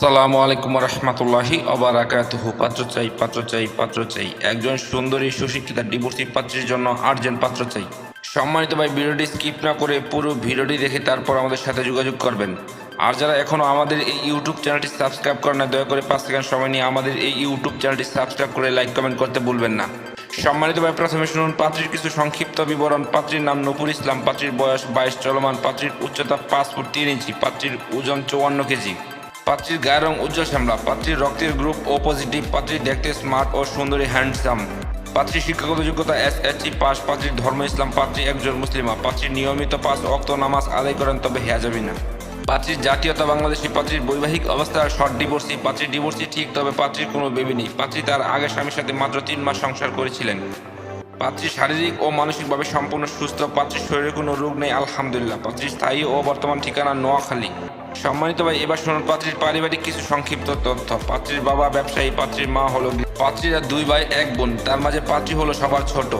আসসালামু আলাইকুম রহমতুল্লাহি অবরাকাতুহু পাত্র চাই পাত্র চাই পাত্র চাই। একজন সুন্দরী, সুশিক্ষিতা, ডিভোর্সি পাত্রের জন্য আর্জেন্ট পাত্র চাই। সম্মানিত ভাই, ভিডিওটি স্কিপ না করে পুরো ভিডিওটি দেখে তারপর আমাদের সাথে যোগাযোগ করবেন। আর যারা এখনও আমাদের এই ইউটিউব চ্যানেলটি সাবস্ক্রাইব করেন না দয়া করে পাঁচ সেকেন্ড সময় নিয়ে আমাদের এই ইউটিউব চ্যানেলটি সাবস্ক্রাইব করে লাইক, কমেন্ট করতে ভুলবেন না। সম্মানিত ভাই, প্রথমে শুনুন, পাত্রীর কিছু সংক্ষিপ্ত বিবরণ। পাত্রীর নাম নপুর ইসলাম, পাত্রীর বয়স বাইশ, চলমান, পাত্রীর উচ্চতা পাঁচ ফুট তিন ইঞ্চি, পাত্রীর ওজন চুয়ান্ন কেজি। পাত্রীর গায়ের রং উজ্জ্বল শ্যামলা। পাত্রীর রক্তের গ্রুপ ও পজিটিভ পাত্রী দেখতে স্মার্ট ও সুন্দরী হ্যান্ডসাম পাত্রীর শিক্ষাগত যোগ্যতা এস এসটি পাস পাত্রীর ধর্ম ইসলাম, পাত্রী একজন মুসলিমা। পাত্রীর নিয়মিত পাঁচ অক্ত নামাজ আদায় করেন, তবে হেয়া হেয়াজাবি না। পাত্রীর জাতীয়তা বাংলাদেশি, পাত্রীর বৈবাহিক অবস্থা শর্ট ডিভোর্সি পাত্রীর ডিভোর্সি ঠিক, তবে পাত্রীর কোনো বেবি নেই। পাত্রী তার আগের স্বামীর সাথে মাত্র তিন মাস সংসার করেছিলেন। পাত্রী শারীরিক ও মানসিকভাবে সম্পূর্ণ সুস্থ। পাত্রীর শরীরে কোনো রোগ নেই, আলহামদুলিল্লাহ। পাত্রীর স্থায়ী ও বর্তমান ঠিকানা নোয়াখালী। সম্মানিত ভাই, এবার শুনুন, পাত্রীর পারিবারিক কিছু সংক্ষিপ্ত তথ্য। পাত্রীর বাবা ব্যবসায়ী, পাত্রীর মা হলো পাত্রীরা দুই ভাই, এক বোন। তার মাঝে পাত্রী হলো সবার ছোট।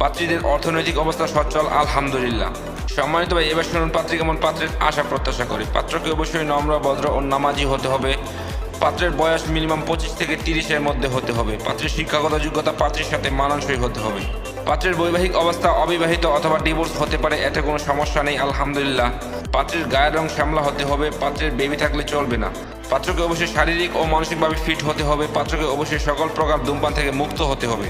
পাত্রীদের অর্থনৈতিক অবস্থা সচ্ছল, আলহামদুলিল্লাহ। সম্মানিত ভাই, এবার শুনুন, পাত্রী কেমন? পাত্রের আশা প্রত্যাশা করে। পাত্রকে অবশ্যই নম্র, ভদ্র ও নামাজি হতে হবে। পাত্রের বয়স মিনিমাম পঁচিশ থেকে তিরিশের মধ্যে হতে হবে। পাত্রের শিক্ষাগত যোগ্যতা পাত্রের সাথে মানানসই হতে হবে। পাত্রের বৈবাহিক অবস্থা অবিবাহিত অথবা ডিভোর্স হতে পারে, এতে কোনো সমস্যা নেই, আলহামদুলিল্লাহ। পাত্রের গায়ের রং শ্যামলা হতে হবে, পাত্রের বেবি থাকলে চলবে না। পাত্রকে অবশ্যই শারীরিক ও মানসিকভাবে ফিট হতে হবে, পাত্রকে অবশ্যই সকল প্রকার ধূমপান থেকে মুক্ত হতে হবে।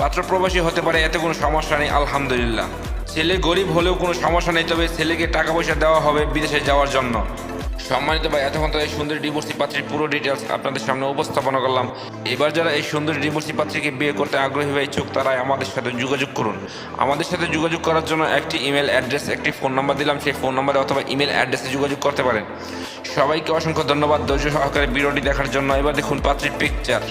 পাত্র প্রবাসী হতে পারে, এতে কোনো সমস্যা নেই, আলহামদুলিল্লাহ। ছেলে গরিব হলেও কোনো সমস্যা নেই, তবে ছেলেকে টাকা পয়সা দেওয়া হবে বিদেশে যাওয়ার জন্য। সম্মানিত ভাই, এতক্ষণ তো এই সুন্দর ডিভোর্সি পাত্রীর পুরো ডিটেলস আপনাদের সামনে উপস্থাপনা করলাম। এবার যারা এই সুন্দর ডিভোর্সি পাত্রীকে বিয়ে করতে আগ্রহী হয়ে ইচ্ছুক, তারাই আমাদের সাথে যোগাযোগ করুন। আমাদের সাথে যোগাযোগ করার জন্য একটি ইমেল অ্যাড্রেস একটি ফোন নাম্বার দিলাম। সেই ফোন নাম্বারে অথবা ইমেল অ্যাড্রেসে যোগাযোগ করতে পারেন। সবাইকে অসংখ্য ধন্যবাদ ধৈর্য সহকারে ভিডিওটি দেখার জন্য। এবার দেখুন পাত্রীর পিকচার